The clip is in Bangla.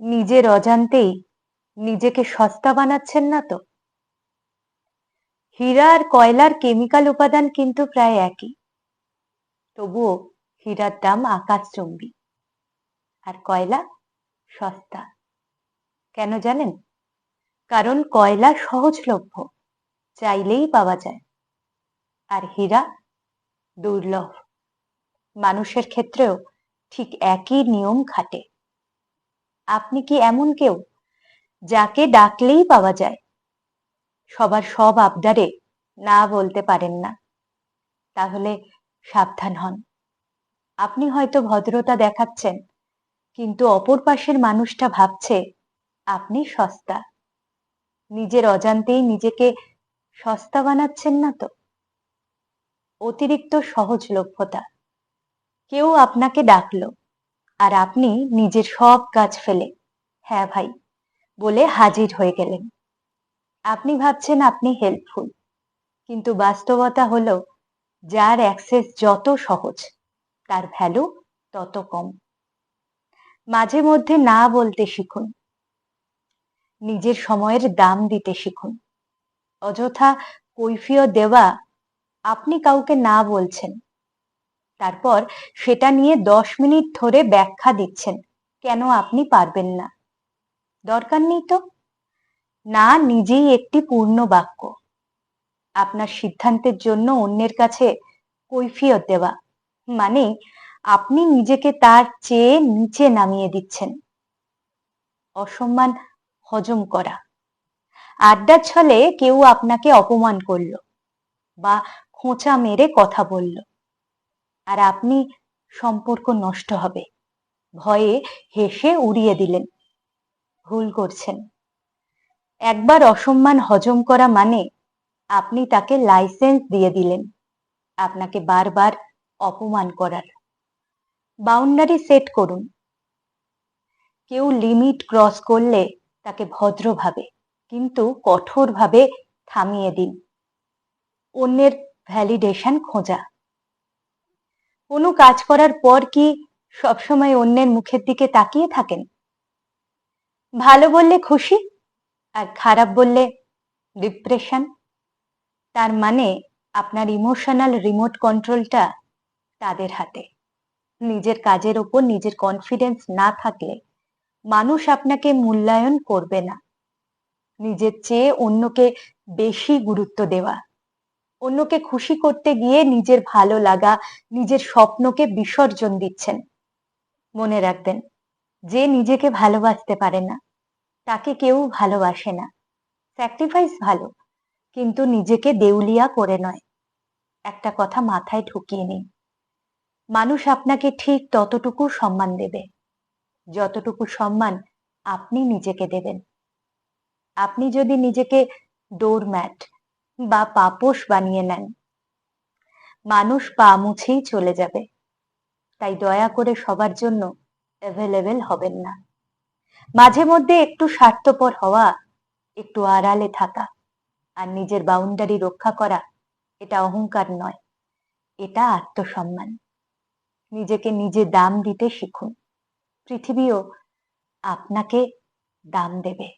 নিজের অজান্তেই নিজেকে সস্তা বানাচ্ছেন না তো? হীরা আর কয়লার কেমিক্যাল উপাদান কিন্তু প্রায় একই। তবুও হীরার দাম আকাশচুম্বী। আর কয়লা সস্তা। কেন জানেন? কারণ কয়লা সহজলভ্য, চাইলেই পাওয়া যায়। আর হীরা দুর্লভ। মানুষের ক্ষেত্রেও ঠিক একই নিয়ম খাটে। আপনি কি এমন কেউ যাকে ডাকলেই পাওয়া যায়? সবার সব আবদারে না বলতে পারেন না। তাহলে সাবধান হন। আপনি হয়তো ভদ্রতা দেখাচ্ছেন, কিন্তু অপর পাশের মানুষটা ভাবছে আপনি সস্তা। নিজের অজান্তেই নিজেকে সস্তা বানাচ্ছেন না তো? অতিরিক্ত সহজলভ্যতা। কেউ আপনাকে ডাকলো আর আপনি নিজের সব কাজ ফেলে হ্যাঁ ভাই, বলে হাজির হয়ে গেলেন। আপনি ভাবছেন আপনি হেল্পফুল কিন্তু বাস্তবতা হলো যার অ্যাক্সেস যত সহজ, তার ভ্যালু তত কম। মাঝে মধ্যে না বলতে শিখুন, নিজের সময়ের দাম দিতে শিখুন, অযথা কৈফিয়ত দেওয়া আপনি কাউকে না বলছেন তারপর সেটা নিয়ে দশ মিনিট ধরে ব্যাখ্যা দিচ্ছেন। কেন আপনি পারবেন না? দরকার নেই তো? না, নিজেই একটি পূর্ণ বাক্য। আপনার সিদ্ধান্তের জন্য অন্যের কাছে কৈফিয়ত দেওয়া। মানে আপনি নিজেকে তার চেয়ে নিচে নামিয়ে দিচ্ছেন। অসম্মান, হজম করা। আড্ডার ছলে কেউ আপনাকে অপমান করল বা খোঁচা মেরে কথা বলল। আর আপনি সম্পর্ক নষ্ট হবে। ভয়ে হেসে উড়িয়ে দিলেন। ভুল করছেন। একবার অসম্মান হজম করা মানে আপনি তাকে লাইসেন্স দিয়ে দিলেন। আপনাকে বারবার অপমান করার। বাউন্ডারি সেট করুন। কেউ লিমিট ক্রস করলে তাকে ভদ্রভাবে কিন্তু কঠোরভাবে থামিয়ে দিন। অন্যের ভ্যালিডেশন খোঁজা। কোনো কাজ করার পর কি সবসময় অন্যের মুখের দিকে তাকিয়ে থাকেন? ভালো বললে খুশি আর খারাপ বললে ডিপ্রেশন তার মানে আপনার ইমোশনাল রিমোট কন্ট্রোলটা তাদের হাতে। নিজের কাজের ওপর নিজের কনফিডেন্স না থাকলে মানুষ আপনাকে মূল্যায়ন করবে না। নিজের চেয়ে অন্যকে বেশি গুরুত্ব দেওয়া। অন্যকে খুশি করতে গিয়ে নিজের ভালো লাগা, নিজের স্বপ্নকে বিসর্জন দিচ্ছেন। মনে রাখবেন, যে নিজেকে ভালোবাসতে পারে না, তাকে কেউ ভালোবাসে না। স্যাক্রিফাইস ভালো, কিন্তু নিজেকে দেউলিয়া করে নয়। একটা কথা মাথায় ঢুকিয়ে নিন। মানুষ আপনাকে ঠিক ততটুকু সম্মান দেবে। যতটুকু সম্মান আপনি নিজেকে দেবেন। আপনি যদি নিজেকে ডোরম্যাট বা পাপোশ বানিয়ে নেন। মানুষ পা মুছেই চলে যাবে। তাই দয়া করে সবার জন্য অ্যাভেলেবেল হবেন না। মাঝে মধ্যে একটু স্বার্থপর হওয়া, একটু আড়ালে থাকা আর নিজের বাউন্ডারি রক্ষা করা, এটা অহংকার নয়। এটা আত্মসম্মান। নিজেকে নিজে দাম দিতে শিখুন। পৃথিবীও আপনাকে দাম দেবে।